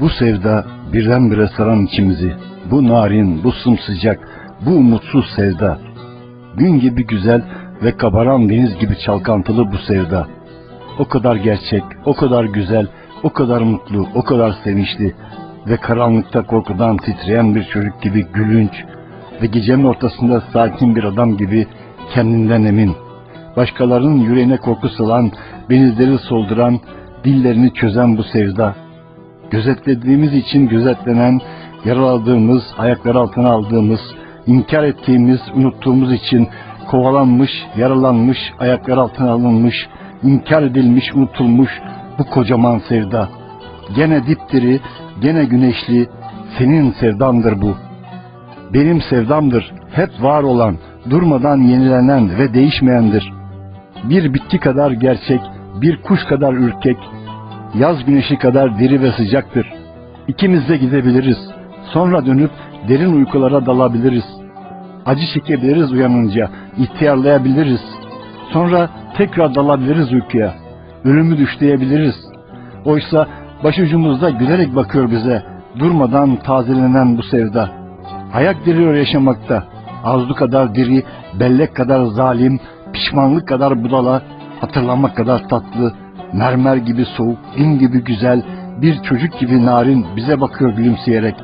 Bu sevda birdenbire saran içimizi. Bu narin, bu sımsıcak, bu umutsuz sevda. Gün gibi güzel ve kabaran deniz gibi çalkantılı bu sevda. O kadar gerçek, o kadar güzel, o kadar mutlu, o kadar sevinçli ve karanlıkta korkudan titreyen bir çocuk gibi gülünç ve gecenin ortasında sakin bir adam gibi kendinden emin. Başkalarının yüreğine korku salan, benizleri solduran, dillerini çözen bu sevda. Gözetlediğimiz için gözetlenen, yaraladığımız, ayaklar altına aldığımız, inkar ettiğimiz, unuttuğumuz için kovalanmış, yaralanmış, ayaklar altına alınmış, inkar edilmiş, unutulmuş bu kocaman sevda. Gene dipdiri, gene güneşli, senin sevdandır bu. Benim sevdamdır, hep var olan, durmadan yenilenen ve değişmeyendir. Bir bitki kadar gerçek, bir kuş kadar ürkek, yaz güneşi kadar diri ve sıcaktır. İkimiz de gidebiliriz. Sonra dönüp derin uykulara dalabiliriz. Acı çekebiliriz uyanınca, ihtiyarlayabiliriz. Sonra tekrar dalabiliriz uykuya. Ölümü düşleyebiliriz. Oysa başucumuzda gülerek bakıyor bize, durmadan tazelenen bu sevda. Ayak diriyor yaşamakta. Arzu kadar diri, bellek kadar zalim, pişmanlık kadar budala, hatırlamak kadar tatlı, mermer gibi soğuk, din gibi güzel, bir çocuk gibi narin bize bakıyor gülümseyerek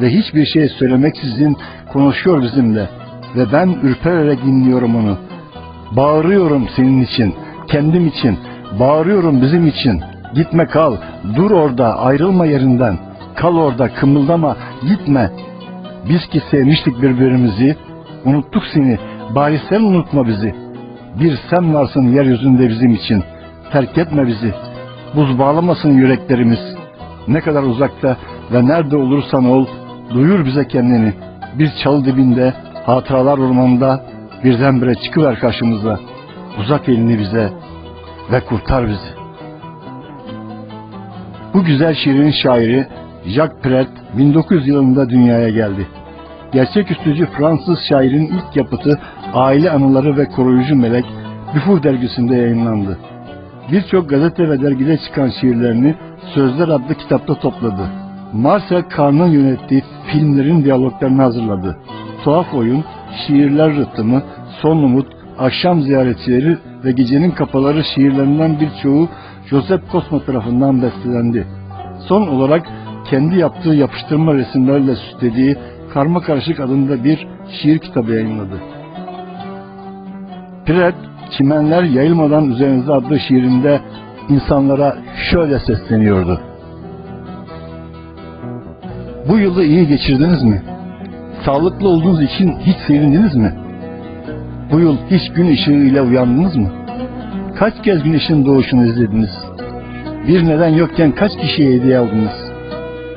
ve hiçbir şey söylemeksizin konuşuyor bizimle ve ben ürpererek dinliyorum onu. Bağırıyorum senin için, kendim için, bağırıyorum bizim için. Gitme kal, dur orada, ayrılma yerinden. Kal orada, kımıldama, gitme. Biz ki sevmiştik birbirimizi, unuttuk seni, bari sen unutma bizi. Bir sen varsın yeryüzünde bizim için. Terk etme bizi. Buz bağlamasın yüreklerimiz. Ne kadar uzakta ve nerede olursan ol, duyur bize kendini. Bir çalı dibinde, hatıralar ormanında birdenbire çıkıver karşımıza. Uzat elini bize ve kurtar bizi. Bu güzel şiirin şairi Jacques Pret 1900 yılında dünyaya geldi. Gerçeküstücü Fransız şairin ilk yapıtı Aile Anıları ve Koruyucu Melek Büfur dergisinde yayınlandı. Birçok gazete ve dergide çıkan şiirlerini Sözler adlı kitapta topladı. Marcel Carn'ın yönettiği filmlerin diyaloglarını hazırladı. Tuhaf Oyun, Şiirler Rıhtımı, Son Umut, Akşam Ziyaretçileri ve Gecenin Kapaları şiirlerinden birçoğu Joseph Cosma tarafından bestelendi. Son olarak kendi yaptığı yapıştırma resimlerle süslediği Karma Karışık adında bir şiir kitabı yayınladı. Pret, Çimenler Yayılmadan Üzerinize adlı şiirinde insanlara şöyle sesleniyordu. Bu yılı iyi geçirdiniz mi? Sağlıklı olduğunuz için hiç sevindiniz mi? Bu yıl hiç gün ışığıyla uyandınız mı? Kaç kez güneşin doğuşunu izlediniz? Bir neden yokken kaç kişiye hediye aldınız?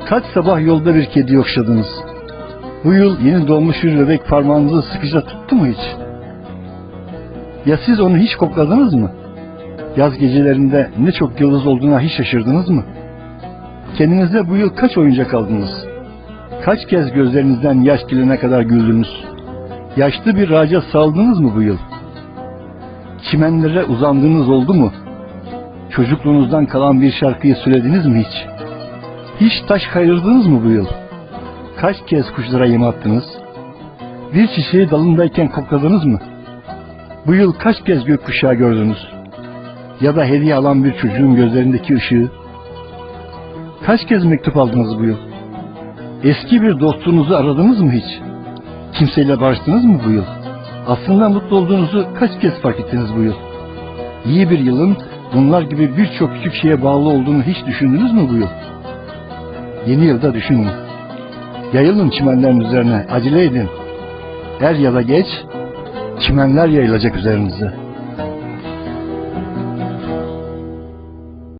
Kaç sabah yolda bir kedi okşadınız? Bu yıl yeni doğmuş bir bebek parmağınızı sıkıca tuttu mu hiç? Ya siz onu hiç kokladınız mı? Yaz gecelerinde ne çok yıldız olduğuna hiç şaşırdınız mı? Kendinize bu yıl kaç oyuncak aldınız? Kaç kez gözlerinizden yaş gelene kadar güldünüz? Yaşlı bir ağaca saldınız mı bu yıl? Çimenlere uzandığınız oldu mu? Çocukluğunuzdan kalan bir şarkıyı söylediniz mi hiç? Hiç taş kayırdınız mı bu yıl? Kaç kez kuşlara yem attınız? Bir çiçeği dalındayken kokladınız mı? Bu yıl kaç kez gökkuşağı gördünüz? Ya da hediye alan bir çocuğun gözlerindeki ışığı? Kaç kez mektup aldınız bu yıl? Eski bir dostunuzu aradınız mı hiç? Kimseyle barıştınız mı bu yıl? Aslında mutlu olduğunuzu kaç kez fark ettiniz bu yıl? İyi bir yılın bunlar gibi birçok küçük şeye bağlı olduğunu hiç düşündünüz mü bu yıl? Yeni yılda düşünün. Yayılın çimenlerin üzerine, acele edin. Er ya da geç, çimenler yayılacak üzerinize.